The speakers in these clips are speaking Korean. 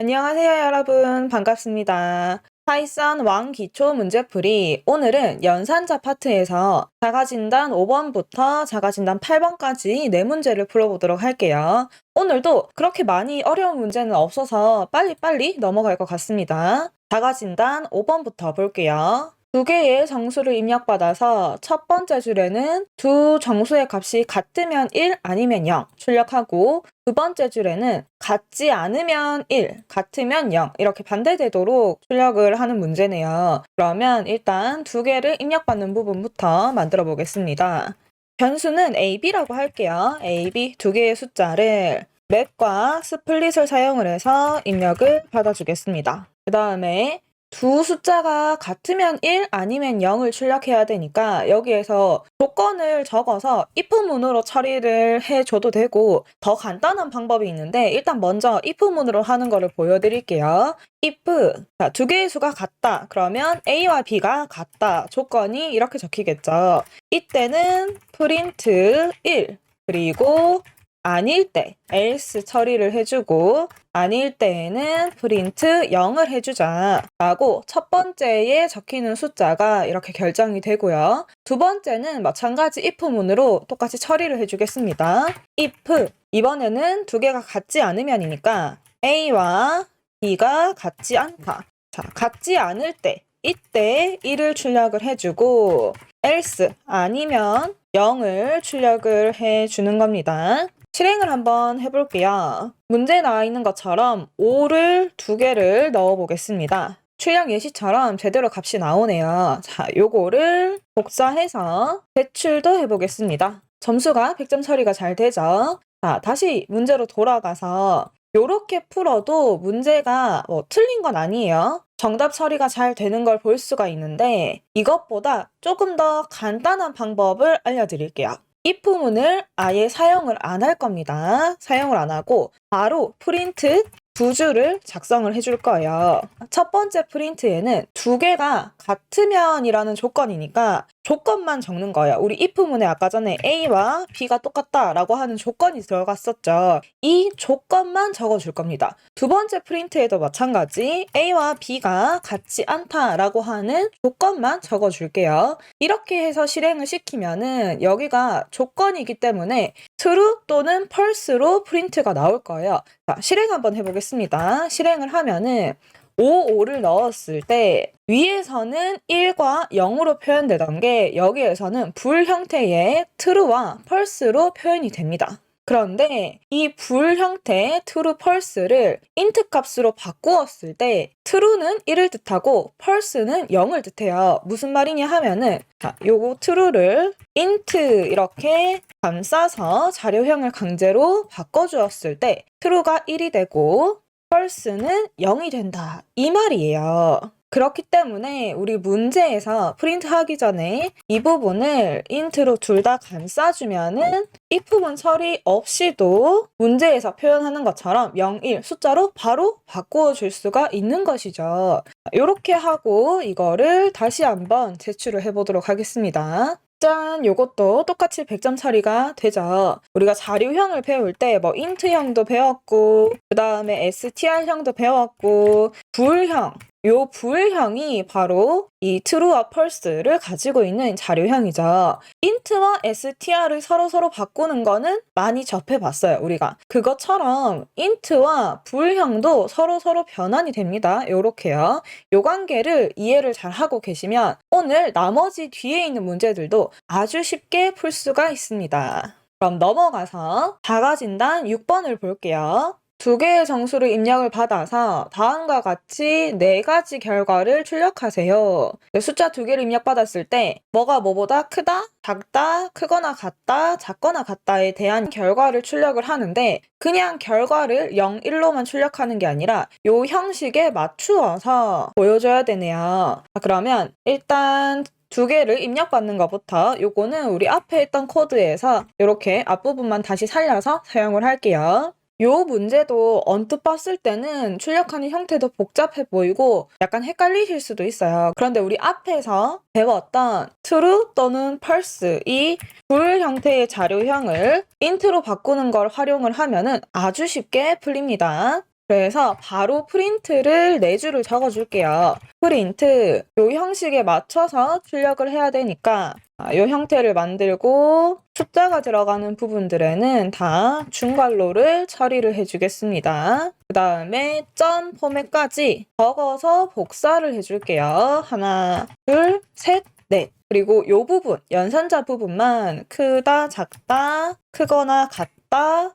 안녕하세요, 여러분. 반갑습니다. 파이썬 왕 기초 문제풀이. 오늘은 연산자 파트에서 자가진단 5번부터 자가진단 8번까지 네 문제를 풀어보도록 할게요. 오늘도 그렇게 많이 어려운 문제는 없어서 빨리빨리 넘어갈 것 같습니다. 자가진단 5번부터 볼게요. 두 개의 정수를 입력받아서 첫 번째 줄에는 두 정수의 값이 같으면 1 아니면 0 출력하고 두 번째 줄에는 같지 않으면 1, 같으면 0 이렇게 반대되도록 출력을 하는 문제네요. 그러면 일단 두 개를 입력받는 부분부터 만들어 보겠습니다. 변수는 a, b라고 할게요. a, b 두 개의 숫자를 맵과 스플릿을 사용을 해서 입력을 받아주겠습니다. 그 다음에 두 숫자가 같으면 1 아니면 0을 출력해야 되니까 여기에서 조건을 적어서 if문으로 처리를 해줘도 되고 더 간단한 방법이 있는데 일단 먼저 if문으로 하는 거를 보여드릴게요. if 자, 두 개의 수가 같다. 그러면 a와 b가 같다. 조건이 이렇게 적히겠죠. 이때는 print 1 그리고 아닐 때 else 처리를 해주고 아닐 때에는 print 0을 해주자 라고 첫 번째에 적히는 숫자가 이렇게 결정이 되고요. 두 번째는 마찬가지 if문으로 똑같이 처리를 해주겠습니다. if 이번에는 두 개가 같지 않으면이니까 a와 b가 같지 않다. 자, 같지 않을 때 이때 1을 출력을 해주고 else 아니면 0을 출력을 해주는 겁니다. 실행을 한번 해볼게요. 문제에 나와 있는 것처럼 5를 두 개를 넣어 보겠습니다. 출력 예시처럼 제대로 값이 나오네요. 자, 요거를 복사해서 제출도 해보겠습니다. 점수가 100점 처리가 잘 되죠? 자, 다시 문제로 돌아가서 요렇게 풀어도 문제가 뭐 틀린 건 아니에요. 정답 처리가 잘 되는 걸 볼 수가 있는데 이것보다 조금 더 간단한 방법을 알려드릴게요. If문을 아예 사용을 안 할 겁니다. 사용을 안 하고 바로 프린트 두 줄을 작성을 해줄 거예요. 첫 번째 프린트에는 두 개가 같으면이라는 조건이니까 조건만 적는 거예요. 우리 if문에 아까 전에 a와 b가 똑같다라고 하는 조건이 들어갔었죠. 이 조건만 적어줄 겁니다. 두 번째 프린트에도 마찬가지 a와 b가 같지 않다라고 하는 조건만 적어줄게요. 이렇게 해서 실행을 시키면은 여기가 조건이기 때문에 true 또는 false로 프린트가 나올 거예요. 자, 실행 한번 해보겠습니다. 실행을 하면은 5, 5를 넣었을 때 위에서는 1과 0으로 표현되던 게 여기에서는 불 형태의 true와 false로 표현이 됩니다. 그런데 이 불 형태 true false를 int 값으로 바꾸었을 때 true는 1을 뜻하고 false는 0을 뜻해요. 무슨 말이냐 하면은 자, 요거 true를 int 이렇게 감싸서 자료형을 강제로 바꿔 주었을 때 true가 1이 되고 false는 0이 된다. 이 말이에요. 그렇기 때문에 우리 문제에서 프린트 하기 전에 이 부분을 int로 둘 다 감싸주면은 if문 처리 없이도 문제에서 표현하는 것처럼 0, 1 숫자로 바로 바꾸어 줄 수가 있는 것이죠. 이렇게 하고 이거를 다시 한번 제출을 해보도록 하겠습니다. 짠! 요것도 똑같이 100점 처리가 되죠. 우리가 자료형을 배울 때뭐 int형도 배웠고 그 다음에 str형도 배웠고 불형 요 불형이 바로 이 true와 false를 가지고 있는 자료형이죠. int와 str를 서로서로 바꾸는 거는 많이 접해봤어요, 우리가. 그것처럼 int와 불형도 서로서로 변환이 됩니다. 요렇게요. 요 관계를 이해를 잘 하고 계시면 오늘 나머지 뒤에 있는 문제들도 아주 쉽게 풀 수가 있습니다. 그럼 넘어가서 자가진단 6번을 볼게요. 두 개의 정수를 입력을 받아서 다음과 같이 네 가지 결과를 출력하세요. 숫자 두 개를 입력받았을 때 뭐가 뭐보다 크다, 작다, 크거나 같다, 작거나 같다에 대한 결과를 출력을 하는데 그냥 결과를 0, 1로만 출력하는 게 아니라 요 형식에 맞추어서 보여줘야 되네요. 그러면 일단 두 개를 입력받는 것부터 요거는 우리 앞에 있던 코드에서 이렇게 앞부분만 다시 살려서 사용을 할게요. 요 문제도 언뜻 봤을 때는 출력하는 형태도 복잡해 보이고 약간 헷갈리실 수도 있어요. 그런데 우리 앞에서 배웠던 true 또는 false 이불 형태의 자료형을 int로 바꾸는 걸 활용을 하면은 아주 쉽게 풀립니다. 그래서 바로 프린트를 네 줄을 적어줄게요. 프린트 요 형식에 맞춰서 출력을 해야 되니까 아, 요 형태를 만들고 숫자가 들어가는 부분들에는 다 중괄로를 처리를 해주겠습니다. 그 다음에 점 포맷까지 적어서 복사를 해줄게요. 하나, 둘, 셋, 넷. 그리고 요 부분, 연산자 부분만 크다, 작다, 크거나 같다,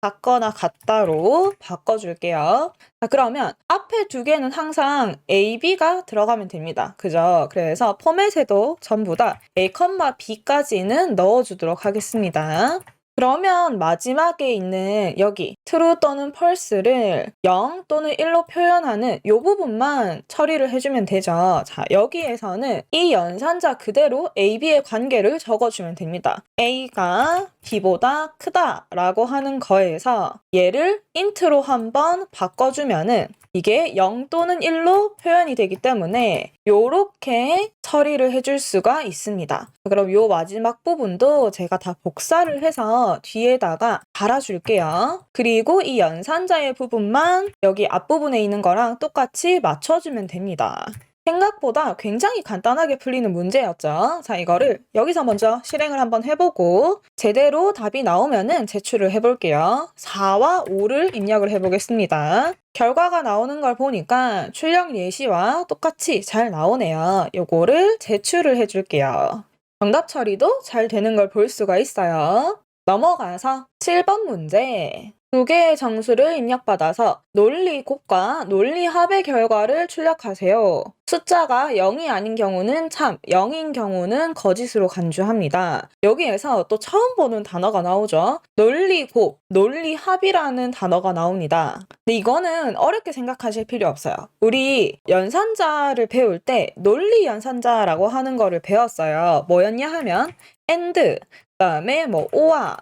같거나 같다로 바꿔줄게요. 자, 그러면 앞에 두 개는 항상 A, B가 들어가면 됩니다. 그죠? 그래서 포맷에도 전부 다 A, B까지는 넣어주도록 하겠습니다. 그러면 마지막에 있는 여기 true 또는 false를 0 또는 1로 표현하는 이 부분만 처리를 해주면 되죠. 자, 여기에서는 이 연산자 그대로 A, B의 관계를 적어주면 됩니다. A가 B보다 크다라고 하는 거에서 얘를 int로 한번 바꿔주면은 이게 0 또는 1로 표현이 되기 때문에 요렇게 처리를 해줄 수가 있습니다. 그럼 요 마지막 부분도 제가 다 복사를 해서 뒤에다가 달아줄게요. 그리고 이 연산자의 부분만 여기 앞부분에 있는 거랑 똑같이 맞춰주면 됩니다. 생각보다 굉장히 간단하게 풀리는 문제였죠. 자, 이거를 여기서 먼저 실행을 한번 해보고 제대로 답이 나오면은 제출을 해볼게요. 4와 5를 입력을 해보겠습니다. 결과가 나오는 걸 보니까 출력 예시와 똑같이 잘 나오네요. 요거를 제출을 해줄게요. 정답 처리도 잘 되는 걸 볼 수가 있어요. 넘어가서 7번 문제. 두 개의 정수를 입력받아서 논리 곱과 논리 합의 결과를 출력하세요. 숫자가 0이 아닌 경우는 참, 0인 경우는 거짓으로 간주합니다. 여기에서 또 처음 보는 단어가 나오죠. 논리 곱, 논리 합이라는 단어가 나옵니다. 근데 이거는 어렵게 생각하실 필요 없어요. 우리 연산자를 배울 때 논리 연산자라고 하는 거를 배웠어요. 뭐였냐 하면 and, 그 다음에 뭐 오와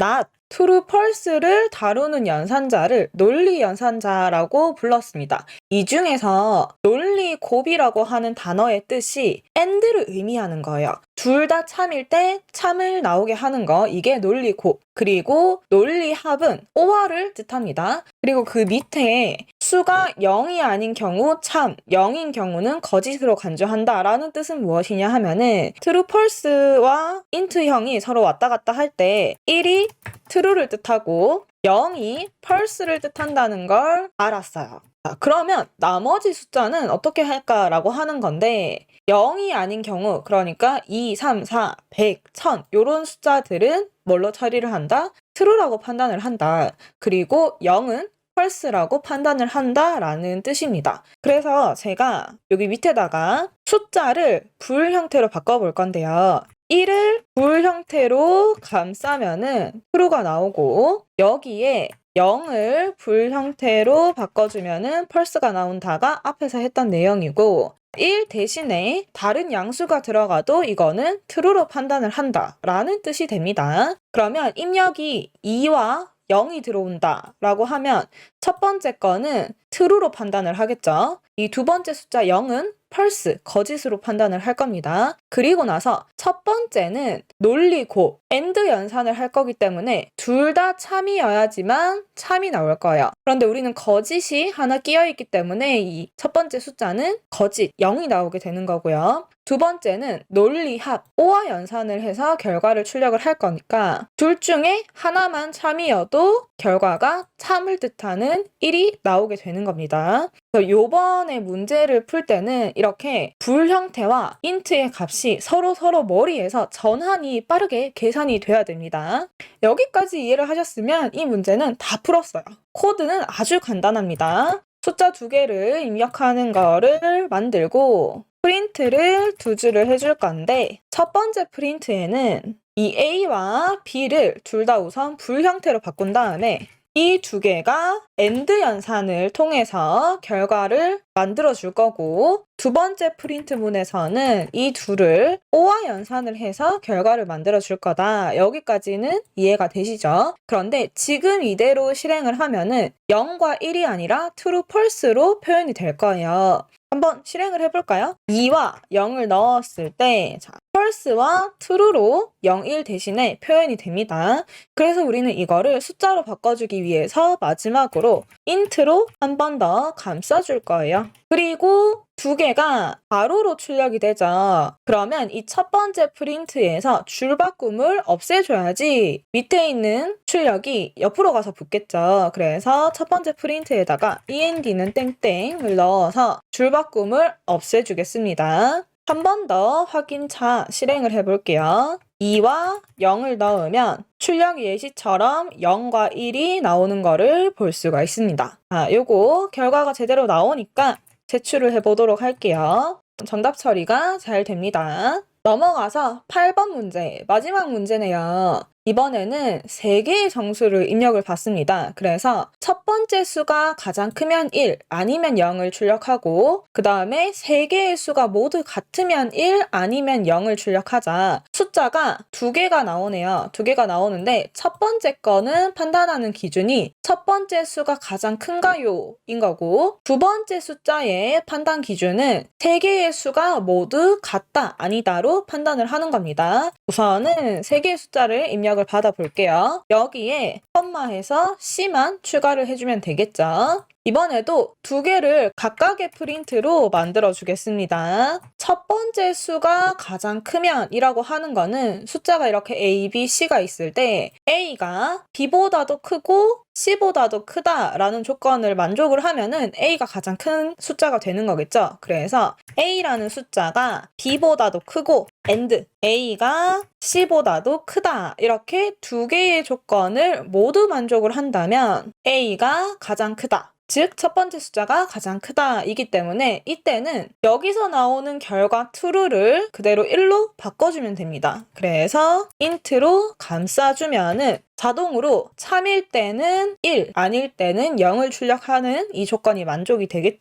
not, true, false를 다루는 연산자를 논리 연산자라고 불렀습니다. 이 중에서 논리 곱이라고 하는 단어의 뜻이 and를 의미하는 거예요. 둘 다 참일 때 참을 나오게 하는 거 이게 논리 곱. 그리고 논리 합은 오화를 뜻합니다. 그리고 그 밑에 수가 0이 아닌 경우 참, 0인 경우는 거짓으로 간주한다라는 뜻은 무엇이냐 하면은 true, false와 int형이 서로 왔다 갔다 할 때 1이 true를 뜻하고 0이 false를 뜻한다는 걸 알았어요. 자, 그러면 나머지 숫자는 어떻게 할까라고 하는 건데 0이 아닌 경우 그러니까 2, 3, 4, 100, 1000 요런 숫자들은 뭘로 처리를 한다? true라고 판단을 한다. 그리고 0은 false라고 판단을 한다라는 뜻입니다. 그래서 제가 여기 밑에다가 숫자를 불 형태로 바꿔볼 건데요. 1을 불 형태로 감싸면은 true가 나오고 여기에 0을 불 형태로 바꿔주면은 펄스가 나온다가 앞에서 했던 내용이고 1 대신에 다른 양수가 들어가도 이거는 true로 판단을 한다 라는 뜻이 됩니다. 그러면 입력이 2와 0이 들어온다 라고 하면 첫 번째 거는 true로 판단을 하겠죠. 이 두 번째 숫자 0은 펄스, 거짓으로 판단을 할 겁니다. 그리고 나서 첫 번째는 논리고 and 연산을 할 거기 때문에 둘 다 참이어야지만 참이 나올 거예요. 그런데 우리는 거짓이 하나 끼어 있기 때문에 이 첫 번째 숫자는 거짓 0이 나오게 되는 거고요. 두 번째는 논리합 O와 연산을 해서 결과를 출력을 할 거니까 둘 중에 하나만 참이어도 결과가 참을 뜻하는 1이 나오게 되는 겁니다. 그래서 요번에 문제를 풀 때는 이렇게 불 형태와 인트의 값이 서로 서로 머리에서 전환이 빠르게 계산이 돼야 됩니다. 여기까지 이해를 하셨으면 이 문제는 다 풀었어요. 코드는 아주 간단합니다. 숫자 두 개를 입력하는 거를 만들고 프린트를 두 줄을 해줄 건데 첫 번째 프린트에는 이 A와 B를 둘 다 우선 불 형태로 바꾼 다음에 이 두 개가 AND 연산을 통해서 결과를 만들어 줄 거고 두 번째 프린트문에서는 이 둘을 O와 연산을 해서 결과를 만들어 줄 거다. 여기까지는 이해가 되시죠? 그런데 지금 이대로 실행을 하면은 0과 1이 아니라 true, false로 표현이 될 거예요. 한번 실행을 해볼까요? 2와 0을 넣었을 때, 자, false와 true로 0, 1 대신에 표현이 됩니다. 그래서 우리는 이거를 숫자로 바꿔주기 위해서 마지막으로 int로 한 번 더 감싸줄 거예요. 그리고 두 개가 가로로 출력이 되죠. 그러면 이 첫 번째 프린트에서 줄바꿈을 없애줘야지 밑에 있는 출력이 옆으로 가서 붙겠죠. 그래서 첫 번째 프린트에다가 end는 땡땡을 넣어서 줄바꿈을 없애주겠습니다. 한 번 더 확인차 실행을 해볼게요. 2와 0을 넣으면 출력 예시처럼 0과 1이 나오는 거를 볼 수가 있습니다. 아, 요거 결과가 제대로 나오니까 제출을 해보도록 할게요. 정답 처리가 잘 됩니다. 넘어가서 8번 문제, 마지막 문제네요. 이번에는 3개의 정수를 입력을 받습니다. 그래서 첫 번째 수가 가장 크면 1, 아니면 0을 출력하고 그 다음에 3개의 수가 모두 같으면 1, 아니면 0을 출력하자. 숫자가 두 개가 나오네요. 두 개가 나오는데 첫 번째 거는 판단하는 기준이 첫 번째 수가 가장 큰가요? 인 거고 두 번째 숫자의 판단 기준은 세 개의 수가 모두 같다, 아니다로 판단을 하는 겁니다. 우선은 세 개의 숫자를 입력을 받아 볼게요. 여기에 컴마해서 C만 추가를 해주면 되겠죠. 이번에도 두 개를 각각의 프린트로 만들어 주겠습니다. 첫 번째 수가 가장 크면 이라고 하는 거는 숫자가 이렇게 A, B, C가 있을 때 A가 B보다도 크고 C보다도 크다라는 조건을 만족을 하면은 A가 가장 큰 숫자가 되는 거겠죠. 그래서 A라는 숫자가 B보다도 크고 and A가 C보다도 크다 이렇게 두 개의 조건을 모두 만족을 한다면 A가 가장 크다. 즉, 첫 번째 숫자가 가장 크다. 이기 때문에 이때는 여기서 나오는 결과 true를 그대로 1로 바꿔주면 됩니다. 그래서 int로 감싸주면은 자동으로 참일 때는 1, 아닐 때는 0을 출력하는 이 조건이 만족이 되겠죠.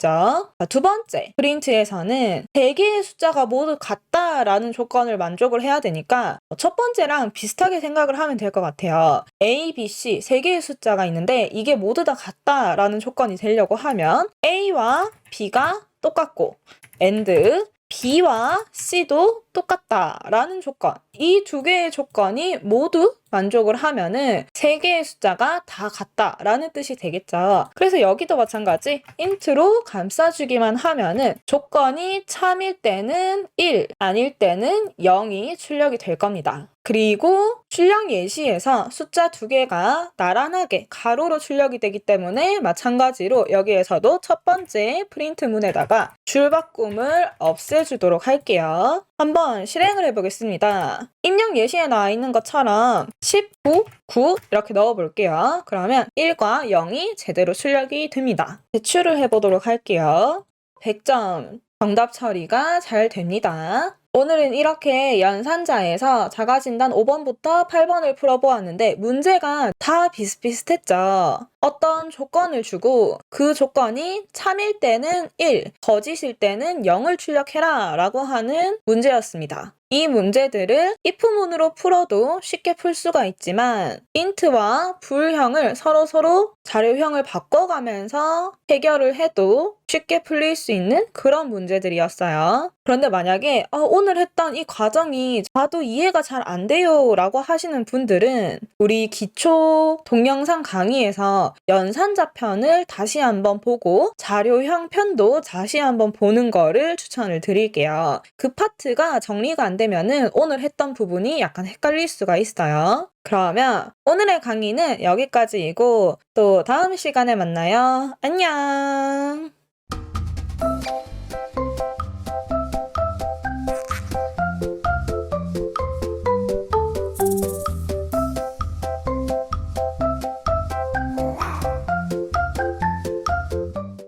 자, 두 번째, 프린트에서는 3개의 숫자가 모두 같다라는 조건을 만족을 해야 되니까 첫 번째랑 비슷하게 생각을 하면 될 것 같아요. A, B, C 3개의 숫자가 있는데 이게 모두 다 같다라는 조건이 되려고 하면 A와 B가 똑같고 and B와 C도 똑같다라는 조건. 이 두 개의 조건이 모두 만족을 하면은 세 개의 숫자가 다 같다라는 뜻이 되겠죠. 그래서 여기도 마찬가지 int로 감싸주기만 하면은 조건이 참일 때는 1, 아닐 때는 0이 출력이 될 겁니다. 그리고 출력 예시에서 숫자 두 개가 나란하게 가로로 출력이 되기 때문에 마찬가지로 여기에서도 첫 번째 프린트문에다가 줄 바꿈을 없애주도록 할게요. 한번 실행을 해보겠습니다. 입력 예시에 나와 있는 것처럼 19, 9 이렇게 넣어볼게요. 그러면 1과 0이 제대로 출력이 됩니다. 제출을 해보도록 할게요. 100점 정답 처리가 잘 됩니다. 오늘은 이렇게 연산자에서 자가진단 5번부터 8번을 풀어보았는데 문제가 다 비슷비슷했죠. 어떤 조건을 주고 그 조건이 참일 때는 1, 거짓일 때는 0을 출력해라 라고 하는 문제였습니다. 이 문제들을 if문으로 풀어도 쉽게 풀 수가 있지만 int와 불형을 서로서로 자료형을 바꿔가면서 해결을 해도 쉽게 풀릴 수 있는 그런 문제들이었어요. 그런데 만약에 어, 오늘 했던 이 과정이 저도 이해가 잘 안 돼요 라고 하시는 분들은 우리 기초 동영상 강의에서 연산자 편을 다시 한번 보고 자료형 편도 다시 한번 보는 거를 추천을 드릴게요. 그 파트가 정리가 안 되면은 오늘 했던 부분이 약간 헷갈릴 수가 있어요. 그러면 오늘의 강의는 여기까지이고 또 다음 시간에 만나요. 안녕!